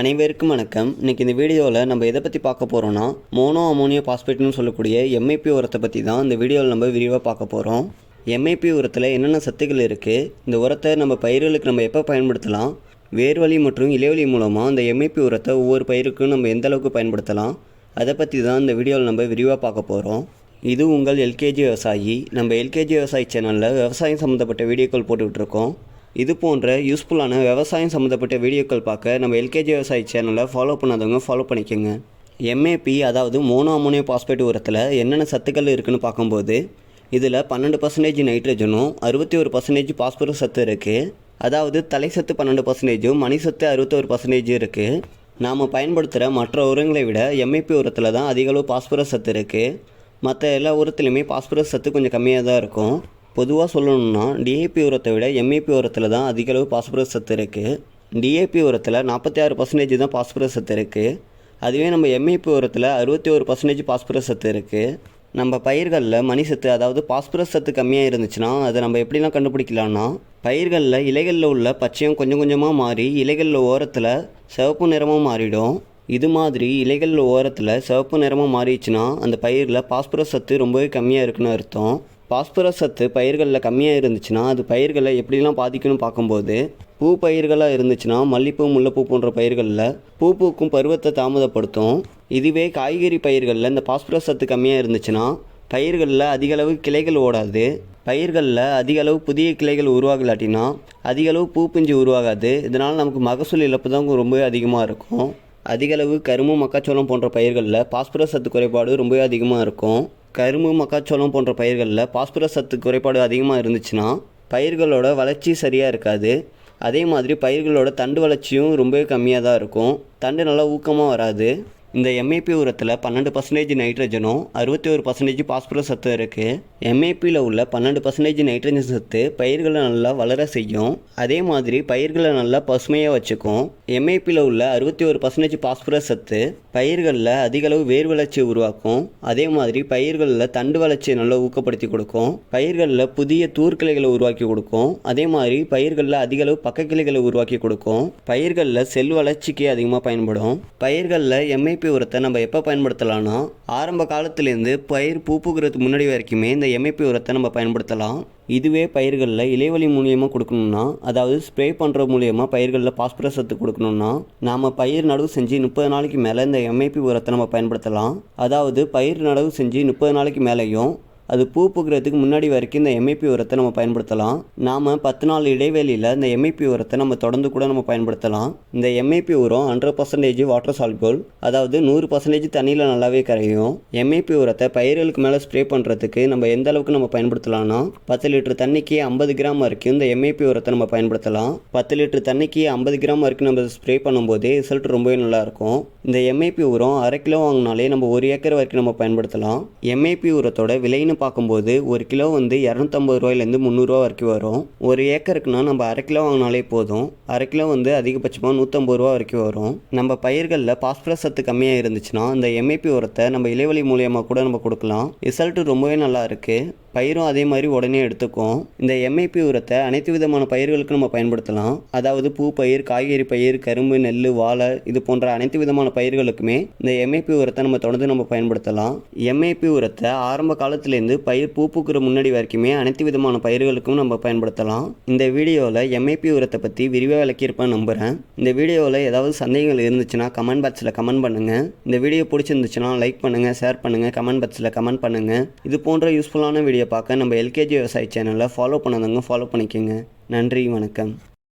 அனைவருக்கும் வணக்கம். இன்னைக்கு இந்த வீடியோவில் நம்ம எதை பற்றி பார்க்க போகிறோம்னா மோனோ அமோனியா பாஸ்பேட்னு சொல்லக்கூடிய எம்ஐபி உரத்தை பற்றி தான் இந்த வீடியோவில் நம்ம விரிவாக பார்க்க போகிறோம் எம்ஐபி உரத்தில் என்னென்ன சத்துக்கள் இருக்குது இந்த உரத்தை நம்ம பயிர்களுக்கு நம்ம எப்போ பயன்படுத்தலாம் வேர்வழி மற்றும் இலைவழி மூலமாக அந்த எம்ஐபி உரத்தை ஒவ்வொரு பயிருக்கும் நம்ம எந்த அளவுக்கு பயன்படுத்தலாம் அதை பற்றி தான் இந்த வீடியோவில் நம்ம விரிவாக பார்க்க போகிறோம் இது உங்கள் எல்கேஜி விவசாயி. நம்ம எல்கேஜி விவசாயி சேனலில் விவசாயம் சம்மந்தப்பட்ட வீடியோக்கள் போட்டுக்கிட்டுருக்கோம் இது போன்ற யூஸ்ஃபுல்லான விவசாயம் சம்மந்தப்பட்ட வீடியோக்கள் பார்க்க நம்ம எல்கேஜி விவசாய சேனலை ஃபாலோ பண்ணாதவங்க ஃபாலோ பண்ணிக்கோங்க. எம்ஏபி அதாவது மோனோ அமோனியோ பாஸ்பேட் உரத்தில் என்னென்ன சத்துக்கள் இருக்குன்னு பார்க்கும்போது இதில் பன்னெண்டு பர்சன்டேஜ் நைட்ரஜனும் அறுபத்தி ஒரு பர்சன்டேஜ் பாஸ்பரஸ் சத்து இருக்குது அதாவது தலை சத்து பன்னெண்டு பர்சன்டேஜும் மணி சத்து அறுபத்தோரு பர்சன்டேஜ் இருக்குது நாம் பயன்படுத்துகிற மற்ற உரங்களை விட எம்ஐபி உரத்தில் தான் அதிகளவு பாஸ்பரஸ் சத்து இருக்குது மற்ற எல்லா உரத்துலையுமே பாஸ்பரஸ் சத்து கொஞ்சம் கம்மியாக தான் இருக்கும். பொதுவாக சொல்லணும்னா டிஏபி உரத்தை விட எம்ஏபி உரத்தில் தான் அதிகளவு பாஸ்பரஸ் சத்து இருக்குது டிஏபி உரத்தில் நாற்பத்தி ஆறு பர்சன்டேஜ் தான் பாஸ்பரஸ் சத்து இருக்குது அதுவே நம்ம எம்ஏபி உரத்தில் அறுபத்தி ஒரு பர்சன்டேஜ் பாஸ்பரஸ் சத்து இருக்குது நம்ம பயிர்களில் மணி சத்து அதாவது பாஸ்பரஸ் சத்து கம்மியாக இருந்துச்சுன்னா அதை நம்ம எப்படிலாம் கண்டுபிடிக்கலாம்னா பயிர்களில் இலைகளில் உள்ள பச்சையம் கொஞ்சம் கொஞ்சமாக மாறி இலைகளில் ஓரத்தில் சிவப்பு நிறமாக மாறிடும். இது மாதிரி இலைகளில் ஓரத்தில் சிவப்பு நிறமாக மாறிடுச்சுன்னா அந்த பயிரில் பாஸ்பரஸ் சத்து ரொம்பவே கம்மியாக இருக்குன்னு அர்த்தம். பாஸ்பரஸ் சத்து பயிர்களில் கம்மியாக இருந்துச்சுன்னா அது பயிர்களை எப்படிலாம் பாதிக்கும்னு பார்க்கும்போது பூ பயிர்களாக இருந்துச்சுன்னா மல்லிப்பூ முல்லைப்பூ போன்ற பயிர்களில் பூ பூக்கும் பருவத்தை தாமதப்படுத்தும். இதுவே காய்கறி பயிர்களில் இந்த பாஸ்பரஸ் சத்து கம்மியாக இருந்துச்சுன்னா பயிர்களில் அதிகளவு கிளைகள் ஓடாது. பயிர்களில் அதிகளவு புதிய கிளைகள் உருவாகலாட்டினா அதிகளவு பூ பிஞ்சு உருவாகாது. இதனால் நமக்கு மகசூல் இழப்பு தான் ரொம்பவே அதிகமாக இருக்கும். அதிகளவு கரும்பு மக்காச்சோளம் போன்ற பயிர்களில் பாஸ்பரஸ் சத்து குறைபாடு ரொம்பவே அதிகமாக இருக்கும். கரும்பு மக்காச்சோளம் போன்ற பயிர்களில் பாஸ்பரஸ் சத்து குறைபாடு அதிகமாக இருந்துச்சுன்னா பயிர்களோட வளர்ச்சி சரியாக இருக்காது. அதே மாதிரி பயிர்களோட தண்டு வளர்ச்சியும் ரொம்பவே கம்மியாக தான் இருக்கும். தண்டு நல்லா ஊக்கமாக வராது. இந்த எம்ஏபி உரத்தில் பன்னெண்டு பர்சன்டேஜ் நைட்ரஜனும் அறுபத்தி ஒரு பர்சன்டேஜ் பாஸ்பரஸ் சத்து இருக்குது எம்ஏபியில் உள்ள பன்னெண்டு பர்சன்டேஜ் நைட்ரஜன் சத்து பயிர்களை நல்லா வளர செய்யும். அதே மாதிரி பயிர்களை நல்லா பசுமையாக வச்சுக்கும். எம்ஏபியில் உள்ள அறுபத்தி ஒரு பர்சன்டேஜ் பாஸ்பரஸ் சத்து பயிர்களில் அதிகளவு வேர் வளர்ச்சியை உருவாக்கும். அதே மாதிரி பயிர்களில் தண்டு வளர்ச்சியை நல்லா ஊக்கப்படுத்தி கொடுக்கும். பயிர்களில் புதிய தூர்க்கிளைகளை உருவாக்கி கொடுக்கும். அதே மாதிரி பயிர்களில் அதிகளவு பக்க பக்கக்கிளைகளை உருவாக்கி கொடுக்கும். பயிர்களில் செல் வளர்ச்சிக்கு அதிகமாக பயன்படும். பயிர்களில் எம்ஐபி உரத்தை நம்ம எப்போ பயன்படுத்தலாம்னா ஆரம்ப காலத்துலேருந்து பயிர் பூ பூக்கிறதுக்கு முன்னாடி வரைக்குமே இந்த எம்ஐபி உரத்தை நம்ம பயன்படுத்தலாம். இதுவே பயிர்களில் இலைவழி மூலியமாக கொடுக்கணும்னா அதாவது ஸ்ப்ரே பண்ணுற மூலியமாக பயிர்களில் பாஸ்பரஸ் சத்து கொடுக்கணும்னா நாம் பயிர் நடவு செஞ்சு முப்பது நாளைக்கு மேலே இந்த எம்ஐபி உரத்தை நம்ம பயன்படுத்தலாம். அதாவது பயிர் நடவு செஞ்சு முப்பது நாளைக்கு மேலேயும் அது பூ பூக்கிறதுக்கு முன்னாடி வரைக்கும் இந்த எம்ஐபி உரத்தை நம்ம பயன்படுத்தலாம். நாம் பத்து நாள் இடைவெளியில் இந்த எம்ஐபி உரத்தை நம்ம தொடர்ந்து கூட நம்ம பயன்படுத்தலாம். இந்த எம்ஐபி உரம் ஹண்ட்ரட் பர்சன்டேஜ் வாட்டர் சால்போல் அதாவது நூறு பர்சன்டேஜ் தண்ணியில் நல்லாவே கரையும். எம்ஐபி உரத்தை பயிர்களுக்கு மேலே ஸ்ப்ரே பண்ணுறதுக்கு நம்ம எந்த அளவுக்கு நம்ம பயன்படுத்தலாம்னா பத்து லிட்டர் தண்ணிக்கு ஐம்பது கிராம் வரைக்கும் இந்த எம்ஐபி உரத்தை நம்ம பயன்படுத்தலாம். பத்து லிட்டர் தண்ணிக்கு ஐம்பது கிராம் வரைக்கும் நம்ம ஸ்ப்ரே பண்ணும்போதே ரிசல்ட் ரொம்பவே நல்லாயிருக்கும் இந்த எம்ஐபி உரம் அரை கிலோ வாங்கினாலே நம்ம ஒரு ஏக்கர் வரைக்கும் நம்ம பயன்படுத்தலாம். எம்ஐபி உரத்தோட விலைன்னு பார்க்கும்போது ஒரு கிலோ வந்து இரநூத்தம்பது ரூபாயிலேருந்து முந்நூறுரூவா வரைக்கும் வரும். ஒரு ஏக்கருக்குன்னா நம்ம அரை கிலோ வாங்கினாலே போதும். அரை கிலோ வந்து அதிகபட்சமாக நூற்றம்பது ரூபா வரைக்கும் வரும். நம்ம பயிர்களில் பாஸ்பரஸ் சத்து கம்மியாக இருந்துச்சுன்னா இந்த எம்ஏபி உரத்தை நம்ம இலைவழி மூலியமாக கூட நம்ம கொடுக்கலாம். ரிசல்ட் ரொம்பவே நல்லா இருக்குது பயிரும் அதே மாதிரி உடனே எடுத்துக்கும். இந்த எம்ஐபி உரத்தை அனைத்து விதமான பயிர்களுக்கும் நம்ம பயன்படுத்தலாம். அதாவது பூ பயிர் காய்கறி பயிர் கரும்பு நெல் வாழை இது போன்ற அனைத்து விதமான பயிர்களுக்குமே இந்த எம்ஐபி உரத்தை நம்ம தொடர்ந்து நம்ம பயன்படுத்தலாம். எம்ஐபி உரத்தை ஆரம்ப காலத்துலேருந்து பயிர் பூ பூக்கிற முன்னாடி வரைக்குமே அனைத்து விதமான பயிர்களுக்கும் நம்ம பயன்படுத்தலாம். இந்த வீடியோவில் எம்ஐபி உரத்தை பற்றி விரிவாக விளக்கியிருப்பேன் நம்புகிறேன் இந்த வீடியோவில் ஏதாவது சந்தேகங்கள் இருந்துச்சுன்னா கமெண்ட் பாக்ஸில் கமெண்ட் பண்ணுங்கள் இந்த வீடியோ பிடிச்சிருந்துச்சுன்னா லைக் பண்ணுங்கள் ஷேர் பண்ணுங்கள் கமெண்ட் பாக்ஸில் கமெண்ட் பண்ணுங்கள் இது போன்ற யூஸ்ஃபுல்லான வீடியோ பார்க்க நம்ம எல்கேஜி விவசாய சேனலை ஃபாலோ பண்ணாதவங்க ஃபாலோ பண்ணிக்கோங்க. நன்றி வணக்கம்.